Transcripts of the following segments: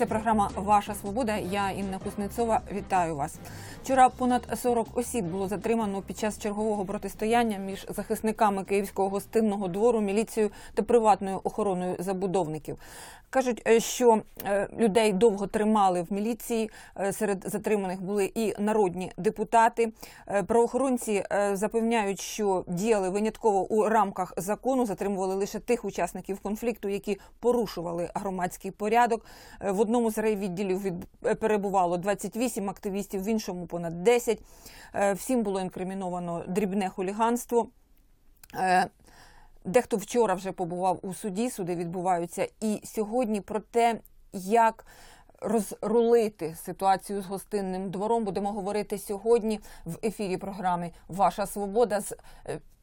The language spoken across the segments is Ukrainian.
Це програма Ваша Свобода. Я Інна Кузнецова. Вітаю вас. Вчора понад 40 осіб було затримано під час чергового протистояння між захисниками Київського гостинного двору, міліцією та приватною охороною забудовників. Кажуть, е, що е, людей довго тримали в міліції. Е, Серед затриманих були і народні депутати. Правоохоронці запевняють, що діяли винятково у рамках закону, затримували лише тих учасників конфлікту, які порушували громадський порядок. Е, В одному з райвідділів від е, перебувало 28 активістів, в іншому понад 10. Е, Всім було інкриміновано дрібне хуліганство. Е, Дехто вчора вже побував у суді, суди відбуваються і сьогодні про те, як розрулити ситуацію з гостинним двором, будемо говорити сьогодні в ефірі програми Ваша Свобода з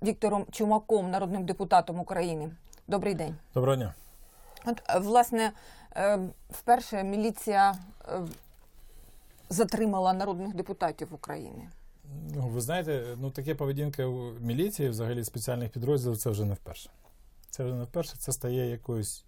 Віктором Чумаком, народним депутатом України. Добрий день. Доброго дня. От, власне, вперше міліція е, затримала народних депутатів України. Ну, ви знаєте, ну таке поведінка у міліції, взагалі спеціальних підрозділів, це вже не вперше. Це вже не вперше, це стає якоюсь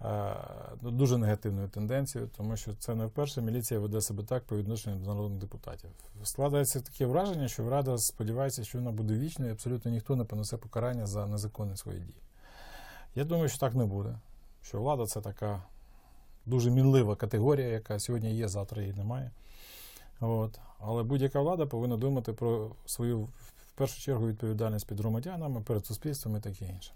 е, ну, дуже негативною тенденцією, тому що це не вперше міліція веде себе так по відношенню до народних депутатів. Складається таке враження, що Рада сподівається, що вона буде вічною, і абсолютно ніхто не понесе покарання за незаконні свої дії. Я думаю, що так не буде. Що влада це така дуже мінлива категорія, яка сьогодні є, завтра її немає. От. Але будь-яка влада повинна думати про свою в першу чергу відповідальність перед громадянами, перед суспільством і таке інше.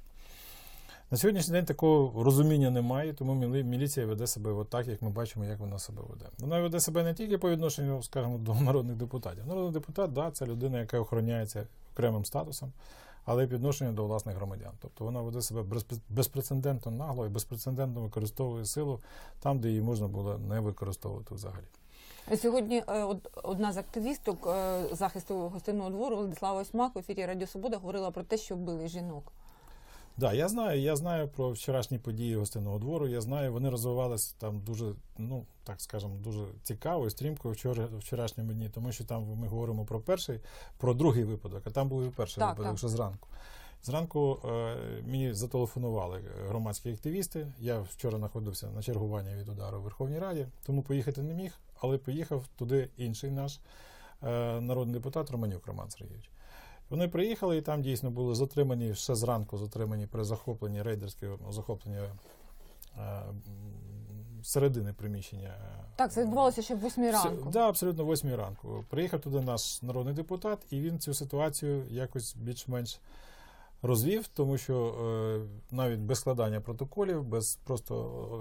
На сьогоднішній день такого розуміння немає, тому мілі- міліція веде себе от так, як ми бачимо, як вона себе веде. Вона веде себе не тільки по відношенню, скажімо, до народних депутатів. Народний депутат, да, це людина, яка охороняється окремим статусом, але й по до власних громадян. Тобто вона веде себе безпре- безпрецедентно нагло і безпрецедентно використовує силу там, де її можна було не використовувати взагалі. Сьогодні е, од- одна з активісток е, захисту гостинного двору Владислава Осьмак в ефірі Радіо Свобода говорила про те, що били жінок. Да, я знаю, я знаю про вчорашні події гостинного двору. Я знаю, вони розвивалися там дуже, ну так скажемо, дуже цікаво і стрімко вчора вчорашньому дні, тому що там ми говоримо про перший, про другий випадок, а там був і перший Так, випадок, так. що зранку. Зранку е, мені зателефонували громадські активісти. Я вчора знаходився на чергуванні від удару в Верховній Раді, тому поїхати не міг, але поїхав туди інший наш е, народний депутат Романюк Роман Сергійович. Вони приїхали і там дійсно були затримані ще зранку, затримані при захопленні рейдерського захоплення е, середини приміщення. Так, це відбувалося ще в восьмій Так, ранку. да, абсолютно в 8 ранку. Приїхав туди наш народний депутат, і він цю ситуацію якось більш-менш розвів, тому що е, навіть без складання протоколів, без просто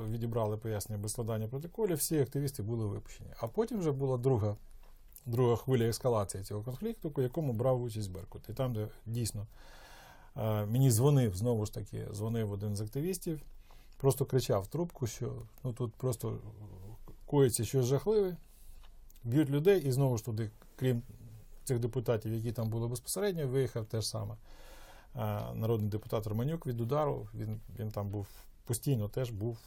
е, відібрали пояснення без складання протоколів, всі активісти були випущені. А потім вже була друга, друга хвиля ескалації цього конфлікту, у якому брав участь Беркут. І там, де дійсно е, мені дзвонив знову ж таки, дзвонив один з активістів, просто кричав в трубку, що ну тут просто коїться щось жахливе, б'ють людей, і знову ж туди, крім цих депутатів, які там були безпосередньо, виїхав теж саме е, народний депутат Романюк від удару. Він, він там був постійно теж був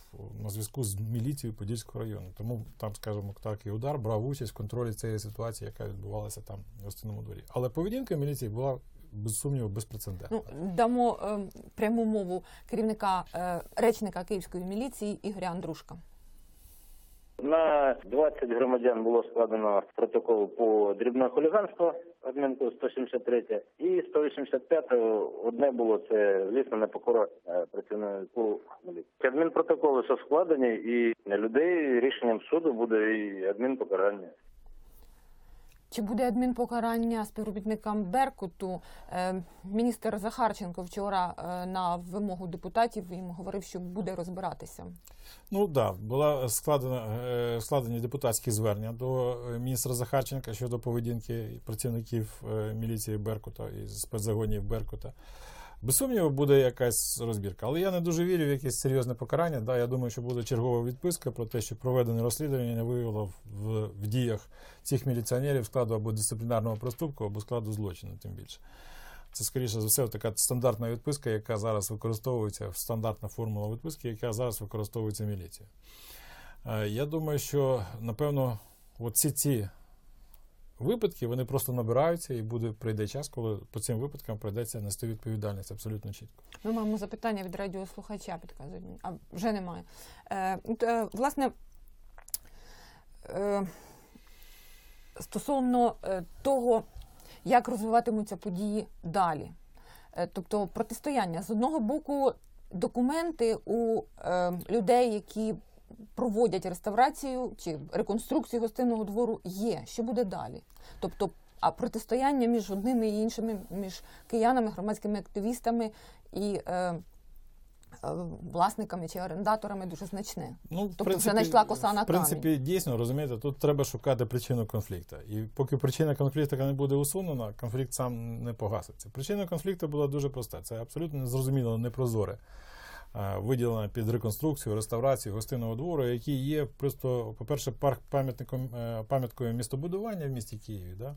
на зв'язку з міліцією Подільського району. Тому там, скажімо так, і удар брав участь в контролі цієї ситуації, яка відбувалася там в гостинному дворі. Але поведінка міліції була без сумніву безпрецедентна. Ну, дамо е, пряму мову керівника е, речника Київської міліції Ігоря Андрушка. На 20 громадян було складено протокол по дрібне хуліганство, адмінку 173, і 185 одне було це лісно непокора е, працівнику міліції. Адмінпротоколи все складені, і людей рішенням суду буде і адмінпокарання. Чи буде адмінпокарання співробітникам Беркуту? Е, міністр Захарченко вчора е, на вимогу депутатів їм говорив, що буде розбиратися. Ну так, да, була складена е, складені депутатські звернення до міністра Захарченка щодо поведінки працівників міліції Беркута і спецзагонів Беркута. Без сумніву, буде якась розбірка. Але я не дуже вірю в якесь серйозне покарання. Да, я думаю, що буде чергова відписка про те, що проведене розслідування не виявило в, в діях цих міліціонерів складу або дисциплінарного проступку, або складу злочину, тим більше. Це, скоріше за все, така стандартна відписка, яка зараз використовується, стандартна формула відписки, яка зараз використовується міліцією. Е, Я думаю, що напевно, оці ці випадки вони просто набираються, і буде прийде час, коли по цим випадкам прийдеться нести відповідальність абсолютно чітко. Ми маємо запитання від радіослухача, підказують. А вже немає. Е, е, власне, е, стосовно е, того, як розвиватимуться події далі. Е, тобто протистояння з одного боку, документи у е, людей, які проводять реставрацію чи реконструкцію гостинного двору, є. Що буде далі? Тобто, а протистояння між одними і іншими, між киянами, громадськими активістами і е, е, власниками чи орендаторами дуже значне. Ну, в Тобто вже знайшла коса на В принципі, дійсно, розумієте, тут треба шукати причину конфлікту. І поки причина конфлікту не буде усунена, конфлікт сам не погаситься. Причина конфлікту була дуже проста. Це абсолютно незрозуміло, непрозоре. Е, Виділена під реконструкцію, реставрацію гостинного двору, який є просто, по-перше, парк пам'ятником е, пам'яткою містобудування в місті Києві. Да?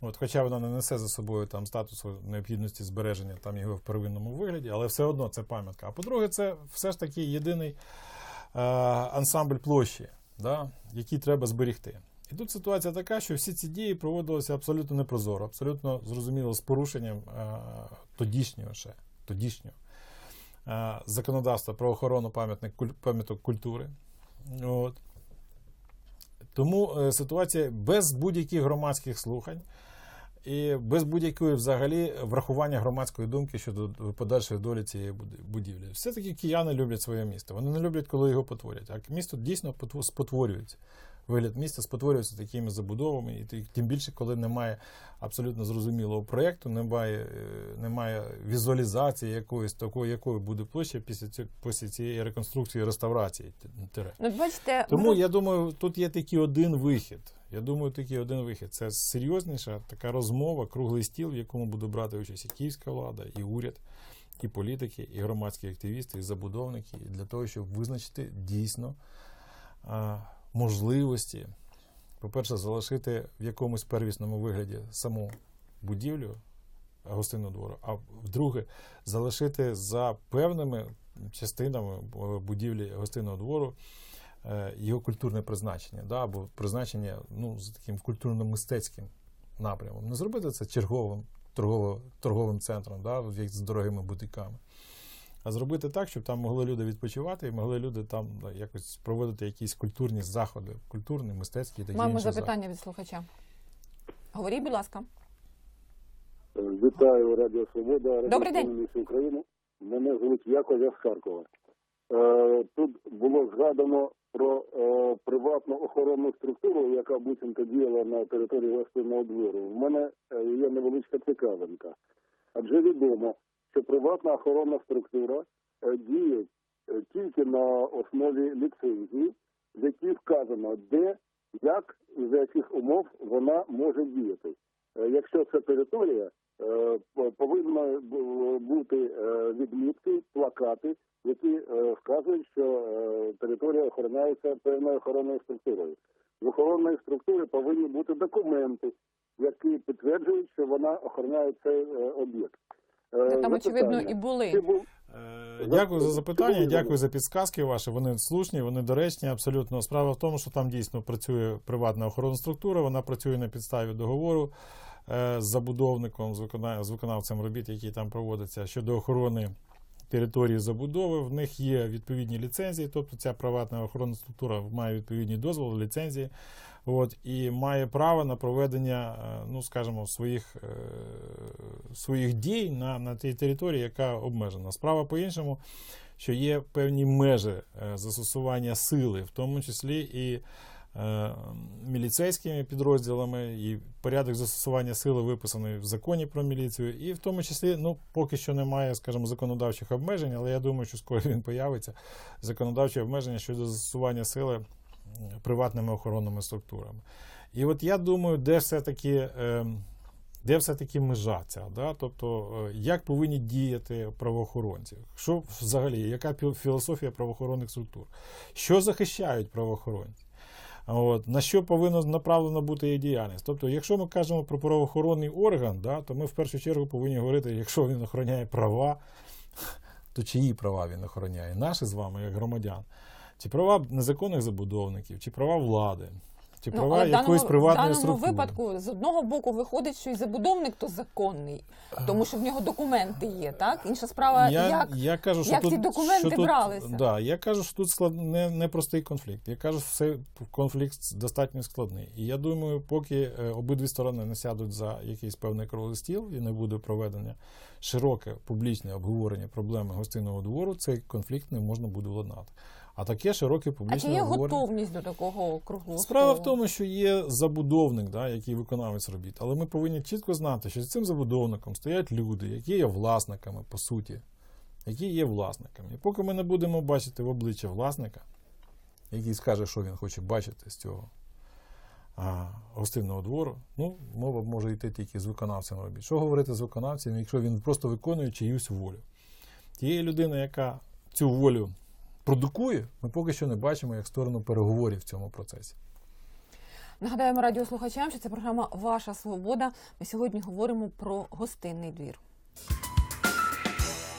От, хоча вона не несе за собою там статусу необхідності збереження там його в первинному вигляді, але все одно це пам'ятка. А по-друге, це все ж таки єдиний е, ансамбль площі, да, який треба зберегти. І тут ситуація така, що всі ці дії проводилися абсолютно непрозоро, абсолютно зрозуміло з порушенням е, тодішнього ще, тодішнього законодавства про охорону пам'яток культури. От. Тому е, ситуація без будь-яких громадських слухань і без будь-якої взагалі врахування громадської думки щодо подальшої долі цієї будівлі. Все-таки кияни люблять своє місто. Вони не люблять, коли його потворять. А місто дійсно спотворюється. Вигляд міста спотворюється такими забудовами, і тим більше, коли немає абсолютно зрозумілого проєкту, немає, е, немає візуалізації якоїсь такої, якою буде площа після, ці- після цієї реконструкції, реставрації. Ну, бачите, Тому я думаю, тут є такий один вихід. Я думаю, такий один вихід. Це серйозніша така розмова, круглий стіл, в якому буде брати участь і київська влада, і уряд, і політики, і громадські активісти, і забудовники, для того, щоб визначити дійсно можливості, по-перше, залишити в якомусь первісному вигляді саму будівлю гостинного двору, а вдруге, залишити за певними частинами будівлі гостинного двору е, його культурне призначення, да, або призначення ну, з таким культурно-мистецьким напрямом. Не зробити це черговим торгово, торговим центром, да, з дорогими бутиками. А зробити так, щоб там могли люди відпочивати і могли люди там якось проводити якісь культурні заходи, культурні, мистецькі і такі маємо інші заходи. запитання від слухача. Говоріть, будь ласка. Вітаю Радіо Свобода, Добрий день. Радіо України. Мене звуть Яков я з Харкова. Е, тут було згадано про е, приватну охоронну структуру, яка буцімто діяла на території гостинного двору. У мене е, є невеличка цікавинка. Адже відомо, що приватна охоронна структура е, діє е, тільки на основі ліцензії, в якій вказано, де, як і за яких умов вона може діяти. Е, Якщо це територія, по- повинно бу- бути відмітки, плакати, які вказують, що територія охороняється певною охоронною структурою. В охоронної структури повинні бути документи, які підтверджують, що вона охороняє цей об'єкт. Е, Там, очевидно, і були. Був- Е, Дякую за запитання, дякую за підсказки ваші. Вони слушні, вони доречні, абсолютно. Справа в тому, що там дійсно працює приватна охоронна структура, вона працює на підставі договору е, з забудовником, з викона- з виконавцем робіт, які там проводяться щодо охорони території забудови. В них є відповідні ліцензії, тобто ця приватна охоронна структура має відповідні дозволи, ліцензії. От, і має право на проведення, е, ну скажімо, своїх, е, своїх дій на, на тій території, яка обмежена. Справа по-іншому, що є певні межі е, застосування сили, в тому числі і міліцейськими підрозділами, і порядок застосування сили виписаний в законі про міліцію, і в тому числі, ну, поки що немає, скажімо, законодавчих обмежень, але я думаю, що скоро він появиться. Законодавчі обмеження щодо застосування сили приватними охоронними структурами. І от я думаю, де все-таки. Е, де все-таки межа ця, да? тобто е, як повинні діяти правоохоронці? Що взагалі, яка філософія правоохоронних структур? Що захищають правоохоронці? От, на що повинна направлена бути її діяльність? Тобто, якщо ми кажемо про правоохоронний орган, да, то ми в першу чергу повинні говорити, якщо він охороняє права, то чиї права він охороняє? Наші з вами, як громадян, чи права незаконних забудовників, чи права влади, Чи Ну, права але в якоїсь даному, в даному структури. випадку з одного боку виходить, що і забудовник то законний, тому що в нього документи є, так? Інша справа, я, як я кажу, що як тут, ці документи що тут, бралися? Да, я кажу, що тут склад, не, не простий конфлікт. Я кажу, що це конфлікт достатньо складний. І я думаю, поки е, обидві сторони не сядуть за якийсь певний круглий стіл і не буде проведення широке публічне обговорення проблеми гостинного двору, цей конфлікт не можна буде владнати. А таке широке а чи є обговорення. готовність до такого круглого Справа в тому, що є забудовник, да, який виконавець робіт, але ми повинні чітко знати, що за цим забудовником стоять люди, які є власниками, по суті, які є власниками. І поки ми не будемо бачити в обличчя власника, який скаже, що він хоче бачити з цього а, гостинного двору, ну, мова може йти тільки з виконавцем робіт. Що говорити з виконавцем, якщо він просто виконує чиюсь волю? Тієї людини, яка цю волю продукує, ми поки що не бачимо як сторону переговорів в цьому процесі. Нагадаємо радіослухачам, що це програма Ваша Свобода. Ми сьогодні говоримо про гостинний двір.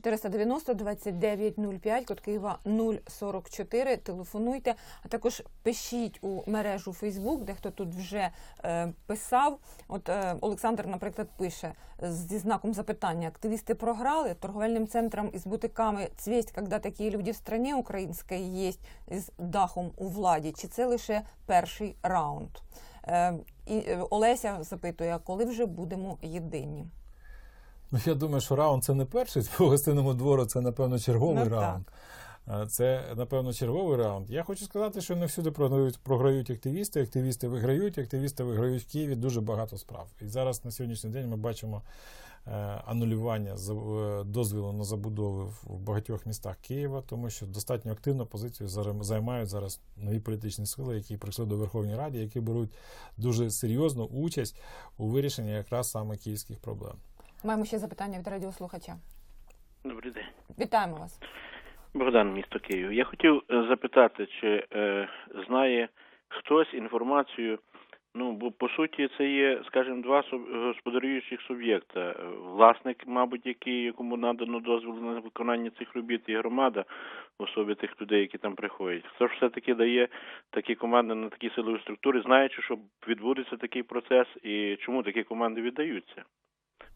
490 2905, код Києва 044. Телефонуйте, а також пишіть у мережу Фейсбук, де хто тут вже е, писав. От е, Олександр, наприклад, пише зі знаком запитання: активісти програли торговельним центрам із бутиками цвість, коли такі люди в стране українській є з дахом у владі. Чи це лише перший раунд? Е, і е, Олеся запитує, коли вже будемо єдині? Ну, я думаю, що раунд це не перший по гостинному двору, це, напевно, черговий Ну, раунд. А, Це, напевно, черговий раунд. Я хочу сказати, що не всюди програють, програють активісти, активісти виграють, активісти виграють в Києві дуже багато справ. І зараз на сьогоднішній день ми бачимо е, анулювання за- е, дозволу на забудови в багатьох містах Києва, тому що достатньо активну позицію займають зараз нові політичні сили, які прийшли до Верховної Ради, які беруть дуже серйозну участь у вирішенні якраз саме київських проблем. Маємо ще запитання від радіослухача. Добрий день. Вітаємо вас. Богдан, місто Київ. Я хотів е, запитати, чи е, знає хтось інформацію. Ну, бо по суті це є, скажімо, два господарюючих суб'єкта. Власник, мабуть, який, якому надано дозвіл на виконання цих робіт, і громада в особі тих людей, які там приходять. Хто ж все-таки дає такі команди на такі силові структури, знаючи, що відбудеться такий процес і чому такі команди віддаються?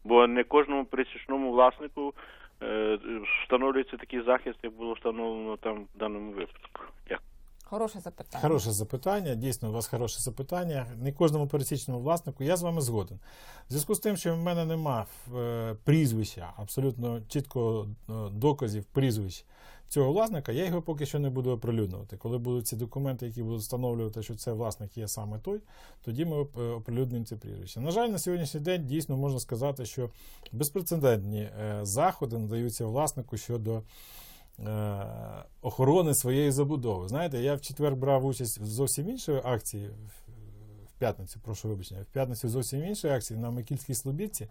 Бо не кожному пересічному власнику е, встановлюється такий захист, як було встановлено там в даному випадку. Дякую. Хороше запитання. Хороше запитання. Дійсно, у вас хороше запитання. Не кожному пересічному власнику я з вами згоден. В зв'язку з тим, що в мене нема е, прізвища, абсолютно чітко е, доказів прізвищ цього власника, я його поки що не буду оприлюднювати. Коли будуть ці документи, які будуть встановлювати, що це власник є саме той, тоді ми оп- оприлюднимо ці прізвища. На жаль, на сьогоднішній день дійсно можна сказати, що безпрецедентні е, заходи надаються власнику щодо е, охорони своєї забудови. Знаєте, я в четвер брав участь в зовсім іншій акції. П'ятницю, прошу вибачення, в п'ятницю зовсім іншій акції на Микільській Слобідці.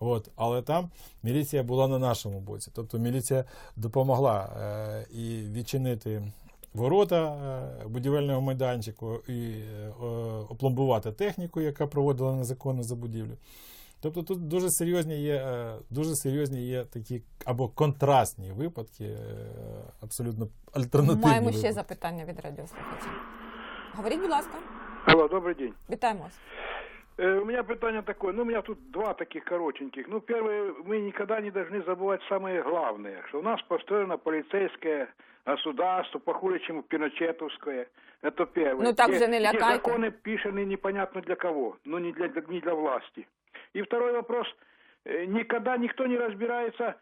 От, але там міліція була на нашому боці. Тобто міліція допомогла е, і відчинити ворота е, будівельного майданчику, і е, опломбувати техніку, яка проводила незаконну забудівлю. Тобто тут дуже серйозні є, е, дуже серйозні є такі або контрастні випадки, е, абсолютно альтернативні. Маємо ще запитання від радіослухача. Говоріть, будь ласка, Алло, добрый день. вітаємо вас. Э, у меня питание такое, ну, у меня тут два таких коротеньких. Ну, первое, мы никогда не должны забывать самое главное, что у нас построено полицейское государство, похуже, чем пиночетовское. Это первое. Ну, так Где- же не лякайте. законы пишены непонятно для кого, но не для, не для власти. И второй вопрос. Э, Никогда никто не разбирается,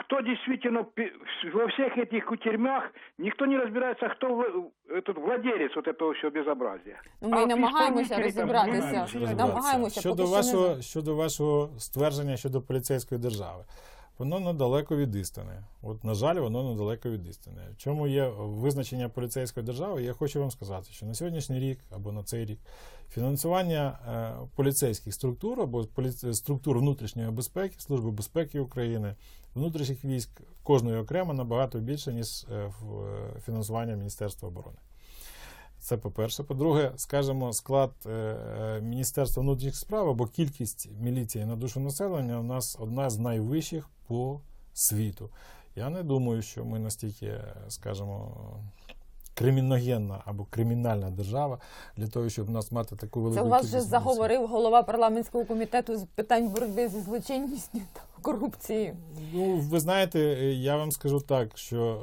кто действительно пи- во всех этих кутерьмах, никто не разбирается, кто в- этот владелец вот этого всего безобразия. Ну, ми А й намагаємося исполнителі там розібратися. намагаються розібратися. Намагаємося щодо поки що не вашого щодо вашого ствердження щодо поліцейської держави. воно недалеко від істини. От, на жаль, воно недалеко від істини. В чому є визначення поліцейської держави? Я хочу вам сказати, що на сьогоднішній рік або на цей рік фінансування е, поліцейських структур або структур внутрішньої безпеки, Служби безпеки України, внутрішніх військ кожної окремо набагато більше, ніж е, е, фінансування Міністерства оборони. Це по-перше. По-друге, скажімо, склад е, е, Міністерства внутрішніх справ або кількість міліції на душу населення у нас одна з найвищих по світу. Я не думаю, що ми настільки, скажімо, криміногенна або кримінальна держава для того, щоб у нас мати таку велику Це у вас вже заговорив голова парламентського комітету з питань боротьби зі злочинністю та корупцією. Ну, ви знаєте, е, я вам скажу так, що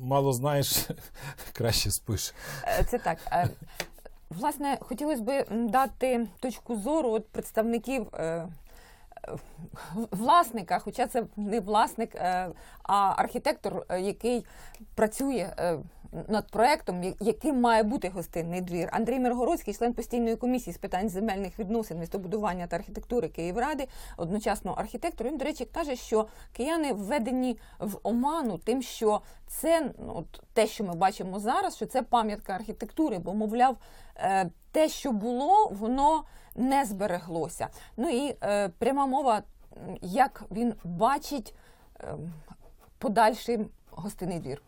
мало знаєш, краще спиш. Е, Це так. Е, Власне, хотілося б дати точку зору от представників е, власника, хоча це не власник, а архітектор, який працює над проектом, яким має бути гостинний двір. Андрій Миргородський, член постійної комісії з питань земельних відносин, містобудування та архітектури Київради, одночасно архітектор. Він, до речі, каже, що кияни введені в оману тим, що це ну, от, те, що ми бачимо зараз, що це пам'ятка архітектури, бо, мовляв, е, те, що було, воно не збереглося. Ну і е, пряма мова, як він бачить е, подальший гостинний двір.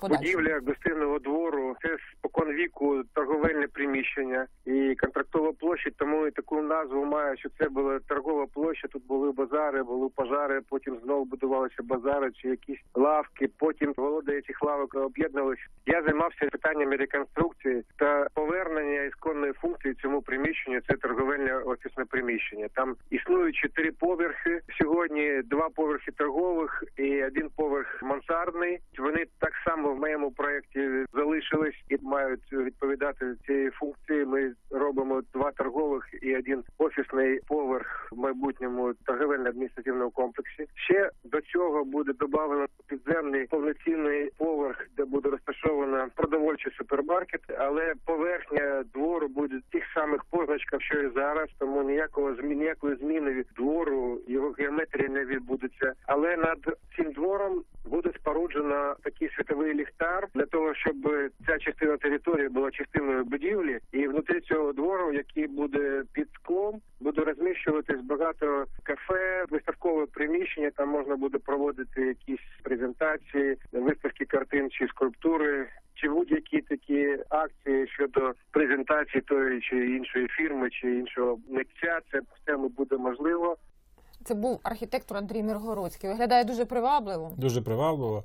Будівля гостинного двору це спокон віку торговельне приміщення і контрактова площадь, тому і таку назву має, що це була торгова площа. Тут були базари, були пожари. Потім знову будувалися базари чи якісь лавки. Потім володарі цих лавок об'єднувалися. Я займався питаннями реконструкції та повернення ісконної функції цьому приміщенню. Це торговельне офісне приміщення. Там існують чотири поверхи. Сьогодні два поверхи торгових і один поверх мансардний. Вони так само в моєму проєкті залишились і мають відповідати цієї функції. Ми робимо два торгових і один офісний поверх в майбутньому торговельно-адміністративному комплексі. Ще до цього буде додано підземний повноцінний поверх, де буде розташовано продовольчий супермаркет, але поверхня двору буде тих самих позначках, що і зараз, тому ніякого ніякої зміни від двору його геометрія не відбудеться. Але над цим двором буде споруджено такий світовий ліхтар для того, щоб ця частина території була частиною будівлі, і внутрі цього двору, який буде під склом, буде розміщуватись багато кафе, виставкове приміщення. Там можна буде проводити якісь презентації, виставки картин чи скульптури. Чи будь-які такі акції щодо презентації тої чи іншої фірми, чи іншого митця, це все буде можливо. Це був архітектор Андрій Миргородський. Виглядає дуже привабливо. Дуже привабливо.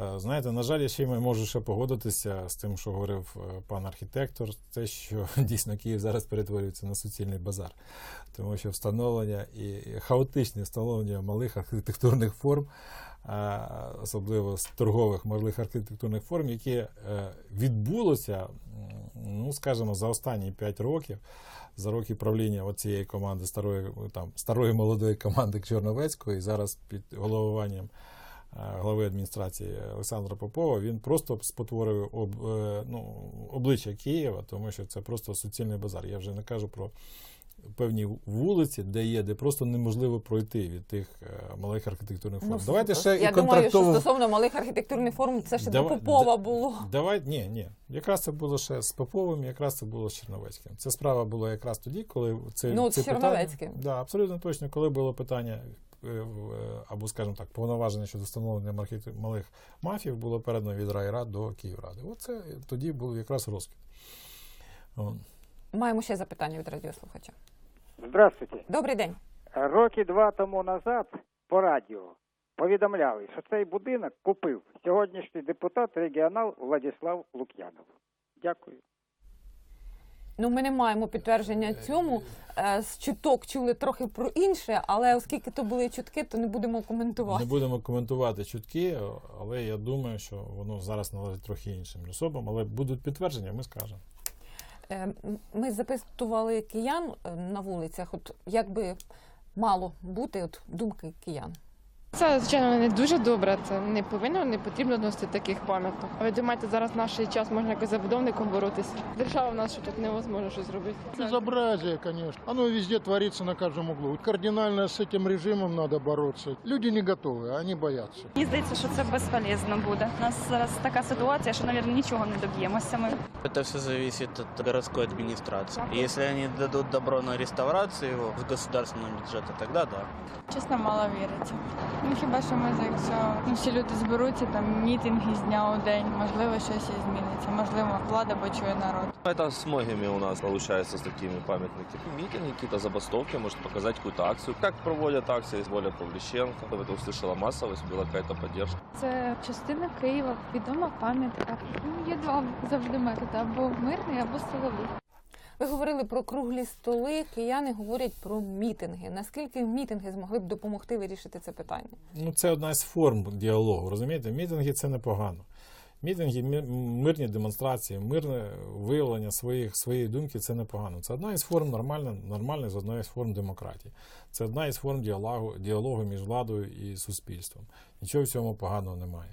Е, Знаєте, на жаль, я ще й можу ще погодитися з тим, що говорив е, пан архітектор, те, що дійсно Київ зараз перетворюється на суцільний базар, тому що встановлення і хаотичне встановлення малих архітектурних форм, е, особливо з торгових малих архітектурних форм, які відбулося, ну скажімо, за останні 5 років. За роки правління цієї команди старої там старої молодої команди Чорновецької, зараз під головуванням глави адміністрації Олександра Попова, він просто спотворив об, е, ну, обличчя Києва, тому що це просто суцільний базар. Я вже не кажу про певні вулиці, де є, де просто неможливо пройти від тих е, малих архітектурних форм. Давайте ще я і думаю, що контрактову... стосовно малих архітектурних форм, це ще Давай- до Попова було. Давай, ні, ні. Якраз це було ще з Поповим, якраз це було з Черновецьким. Ця справа була якраз тоді, коли це, Ну, от це з Черновецьким. Питання, да, абсолютно точно, коли було питання, е, е, або, скажімо так, повноваження щодо встановлення мархіт- малих мафів було передано від райрад до Київради. Оце тоді був якраз розквіт. Маємо ще запитання від радіослухача. Здравствуйте. Добрий день. Роки два тому назад по радіо повідомляли, що цей будинок купив сьогоднішній депутат регіонал Владислав Лук'янов. Дякую. Ну, ми не маємо підтвердження цьому. Е, З чуток чули трохи про інше, але оскільки то були чутки, то не будемо коментувати. Не будемо коментувати чутки, але я думаю, що воно зараз належить трохи іншим особам, але будуть підтвердження, ми скажемо. Е, Ми запитували киян е, на вулицях, от як би мало бути от думки киян. Це, звичайно, не дуже добре. Це не повинно, не потрібно носити таких пам'яток. А ви думаєте, зараз в наш час можна якось з забудовником боротися? Держава в нас що тут невозможно щось зробити. Безобразие, конечно. Оно везде творится на каждом углу. Кардинально с этим режимом надо бороться. Люди не готовы, а они боятся. Мені здається, що це безполезно буде. У нас зараз така ситуація, що, мабуть, нічого не доб'ємося ми. Это все зависит от городской администрации. Если они дадут добро на реставрацию его с государственного бюджета, тогда да. Чесно, мало віриться. Ну хіба що ми якщо ну, всі люди зберуться, там мітинги з дня у день, можливо, щось і зміниться. Можливо, влада почує народ. Это с многими у нас получается с такими памятниками. Митинги, какие-то забастовки, может показать какую-то акцию. Как проводят акции с Боля Павлищенко. Это услышала массовость, была какая-то поддержка. Це частина Києва, відома пам'ятка. Ну, Є два завжди методи: або мирний, або силовий. Ви говорили про круглі столи. Кияни говорять про мітинги. Наскільки мітинги змогли б допомогти вирішити це питання? Ну, це одна з форм діалогу. Розумієте, мітинги це непогано. Мітинги, мирні демонстрації, мирне виявлення своїх, своєї думки це непогано. Це одна із форм нормальна, нормальної, з одної з форм демократії. Це одна із форм діалогу, діалогу між владою і суспільством. Нічого в цьому поганого немає.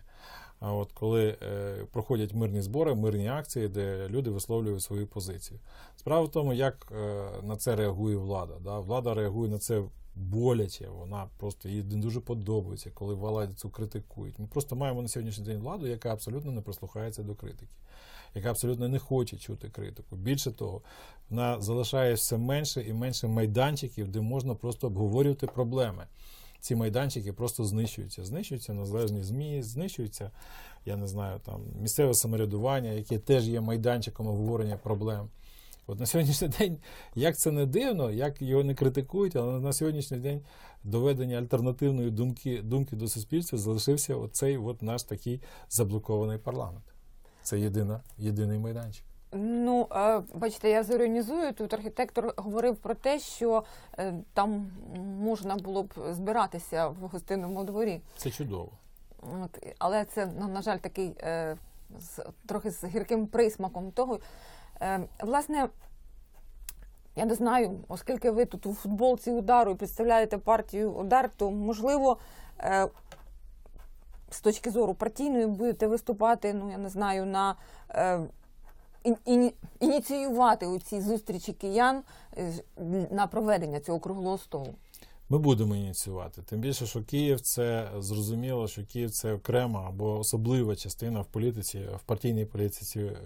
А от коли е, проходять мирні збори, мирні акції, де люди висловлюють свою позицію. Справа в тому, як е, на це реагує влада. Да? Влада реагує на це боляче, вона просто їй не дуже подобається, коли владу цю критикують. Ми просто маємо на сьогоднішній день владу, яка абсолютно не прислухається до критики, яка абсолютно не хоче чути критику. Більше того, вона залишає все менше і менше майданчиків, де можна просто обговорювати проблеми. Ці майданчики просто знищуються. Знищуються незалежні ЗМІ, знищуються, я не знаю, там місцеве самоврядування, яке теж є майданчиком обговорення проблем. От на сьогоднішній день, як це не дивно, як його не критикують, але на сьогоднішній день доведення альтернативної думки, думки до суспільства залишився оцей от наш такий заблокований парламент. Це єдина, єдиний майданчик. Ну, е, бачите, я зорганізую. Тут архітектор говорив про те, що е, там можна було б збиратися в гостинному дворі. Це чудово. От, але це, на, на жаль, такий е, з, трохи з гірким присмаком того. Власне, я не знаю, оскільки ви тут у футболці удару і представляєте партію удар, то можливо. З точки зору партійної будете виступати, ну я не знаю, на е, ініціювати у ці зустрічі киян е, на проведення цього круглого столу. Ми будемо ініціювати. Тим більше, що Київ це зрозуміло, що Київ це окрема або особлива частина в політиці, в партійній політиці е,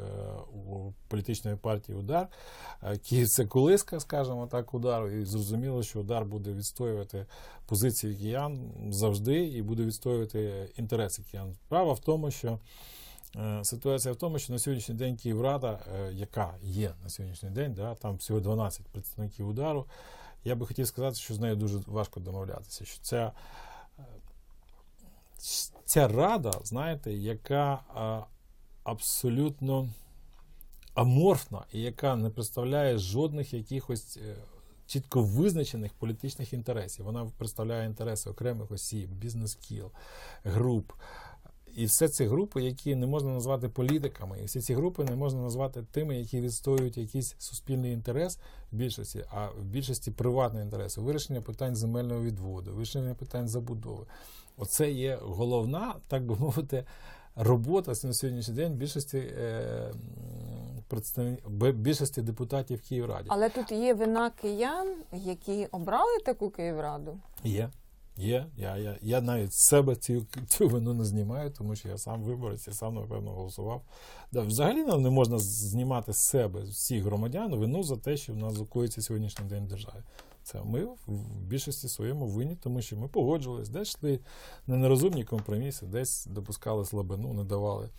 у політичної партії удар. Е, Київ це колиска, скажімо так, удару. І зрозуміло, що удар буде відстоювати позиції киян завжди і буде відстоювати інтереси киян. Справа в тому, що ситуація в тому, що на сьогоднішній день Київрада, е, яка є на сьогоднішній день, да, там всього 12 представників удару. Я би хотів сказати, що з нею дуже важко домовлятися. Що ця, е, ця рада, знаєте, яка е, абсолютно аморфна і яка не представляє жодних якихось е, чітко визначених політичних інтересів. Вона представляє інтереси окремих осіб, бізнес-кіл, груп. І все ці групи, які не можна назвати політиками, і всі ці групи не можна назвати тими, які відстоюють якийсь суспільний інтерес в більшості, а в більшості приватний інтерес, вирішення питань земельного відводу, вирішення питань забудови. Оце є головна, так би мовити, робота на сьогоднішній день більшості е, представників більшості депутатів Київраді. Але тут є вина киян, які обрали таку Київраду. Є. Є, я, я, я навіть з себе цю, цю вину не знімаю, тому що я сам виборець, я сам, напевно, голосував. Да, взагалі нам не можна знімати з себе, всіх громадян, вину за те, що в нас закоїться сьогоднішній день в державі. Це ми в більшості своєму винні, тому що ми погоджувалися, десь йшли на нерозумні компроміси, десь допускали слабину, не давали.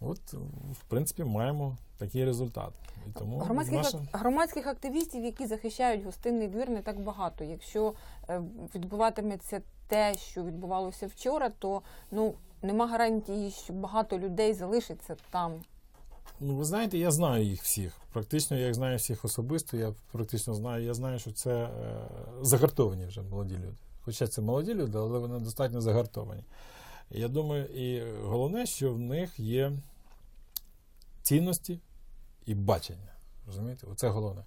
От, в принципі, маємо такий результат. І тому Громадських, наша... громадських активістів, які захищають гостинний двір, не так багато. Якщо е, відбуватиметься те, що відбувалося вчора, то ну нема гарантії, що багато людей залишиться там. Ну, ви знаєте, я знаю їх всіх. Практично я їх знаю всіх особисто. Я практично знаю. Я знаю, що це е, загартовані вже молоді люди. Хоча це молоді люди, але вони достатньо загартовані. Я думаю, і головне, що в них є цінності і бачення. Розумієте? Оце головне.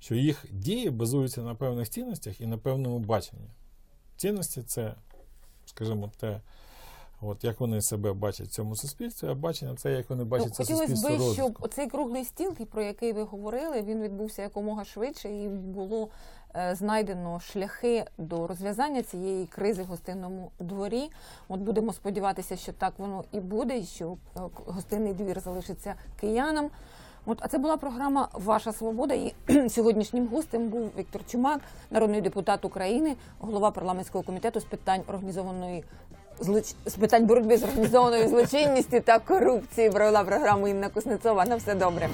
Що їх дії базуються на певних цінностях і на певному баченні. Цінності це скажімо, те, от як вони себе бачать в цьому суспільстві, а бачення це як вони бачать Ну, це хотілося суспільство б, розвитку. щоб оцей круглий стіл, про який ви говорили, він відбувся якомога швидше і було знайдено шляхи до розв'язання цієї кризи в гостинному дворі. От будемо сподіватися, що так воно і буде, і що е, гостинний двір залишиться киянам. От, а це була програма Ваша свобода. І сьогоднішнім гостем був Віктор Чумак, народний депутат України, голова парламентського комітету з питань організованої злоч... з питань боротьби з організованою злочинністю та корупцією. Провела програму Інна Кузнецова. На все добре.